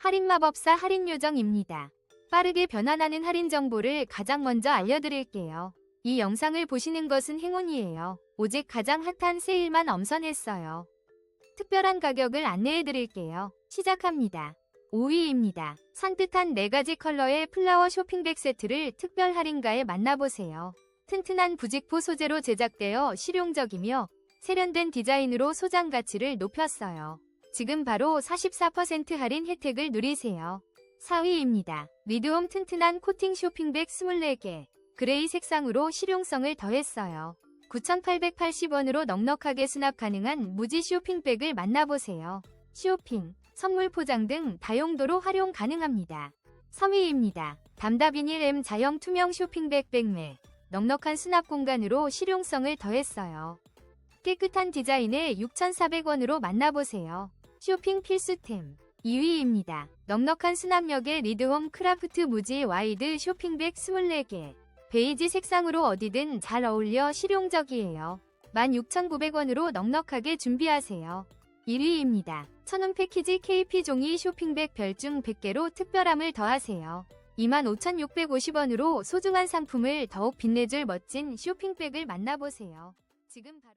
할인 마법사 할인 요정입니다. 빠르게 변환하는 할인 정보를 가장 먼저 알려드릴게요. 이 영상을 보시는 것은 행운이에요. 오직 가장 핫한 세일만 엄선했어요. 특별한 가격을 안내해드릴게요. 시작합니다. 5위입니다. 산뜻한 4가지 컬러의 플라워 쇼핑백 세트를 특별 할인가에 만나보세요. 튼튼한 부직포 소재로 제작되어 실용적이며 세련된 디자인으로 소장 가치를 높였어요. 지금 바로 44% 할인 혜택을 누리세요. 4위입니다. 리드홈 튼튼한 코팅 쇼핑백 24개. 그레이 색상으로 실용성을 더했어요. 9,880원으로 넉넉하게 수납 가능한 무지 쇼핑백을 만나보세요. 쇼핑, 선물 포장 등 다용도로 활용 가능합니다. 3위입니다. 담다 비닐 M 자형 투명 쇼핑백 백매. 넉넉한 수납 공간으로 실용성을 더했어요. 깨끗한 디자인에 6,400원으로 만나보세요. 쇼핑 필수템 2위입니다. 넉넉한 수납력의 리드홈 크라프트 무지 와이드 쇼핑백 24개. 베이지 색상으로 어디든 잘 어울려 실용적이에요. 16,900원으로 넉넉하게 준비하세요. 1위입니다. 천원 패키지 KP 종이 쇼핑백 별중 100개로 특별함을 더하세요. 25,650원으로 소중한 상품을 더욱 빛내줄 멋진 쇼핑백을 만나보세요. 지금 바로